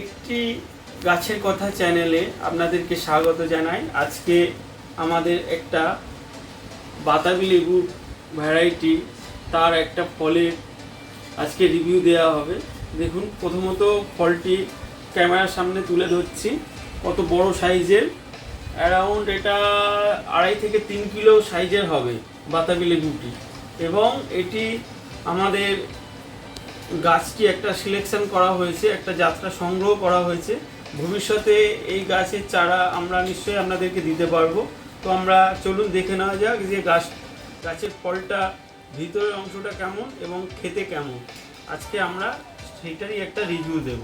একটি গাছের কথা চ্যানেলে আপনাদেরকে স্বাগত জানাই। আজকে আমাদের একটা বাতাবি লেবুর ভ্যারাইটি তার একটা ফলের আজকে রিভিউ দেওয়া হবে। দেখুন, প্রথমত ফলটি ক্যামেরার সামনে তুলে ধরছি। কত বড় সাইজের? অ্যারাউন্ড এটা আড়াই থেকে তিন কিলো সাইজের হবে বাতাবি লেবুটি। এবং এটি আমাদের গাছটি একটা সিলেকশন করা হয়েছে, একটা যাত্রা সংগ্রহ করা হয়েছে। ভবিষ্যতে এই গাছের চারা আমরা নিশ্চয়ই আপনাদেরকে দিতে পারব। তো আমরা চলুন দেখে নেওয়া যাক যে গাছ, গাছের ফলটা ভিতরের অংশটা কেমন এবং খেতে কেমন। আজকে আমরা সেইটারই একটা রিভিউ দেব।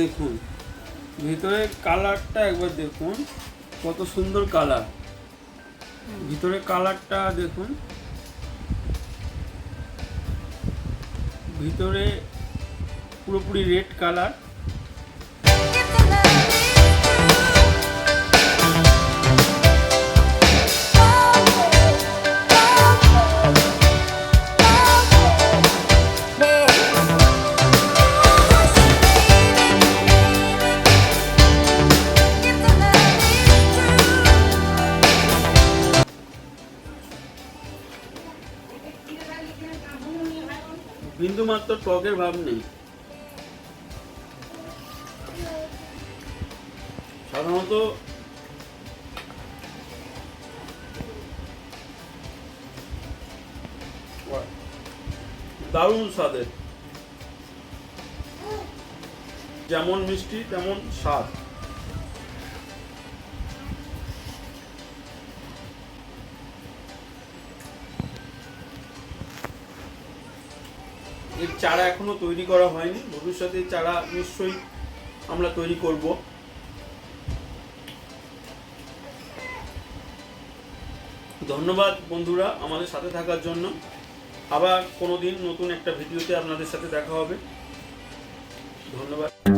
দেখুন ভিতরের কালারটা একবার দেখুন কত সুন্দর কালার। ভিতরে কালারটা দেখুন। ভিতরে পুরোপুরি রেড কালার। বিন্দু মাত্র টকের ভাব নেই। সাধারণত দারুণ স্বাদের। যেমন মিষ্টি তেমন স্বাদ। এর চারা এখনও তৈরি করা হয়নি। ভবিষ্যতে চারা নিশ্চয়ই আমরা তৈরি করব। ধন্যবাদ বন্ধুরা আমাদের সাথে থাকার জন্য। আবার কোনো দিন নতুন একটা ভিডিওতে আপনাদের সাথে দেখা হবে। ধন্যবাদ।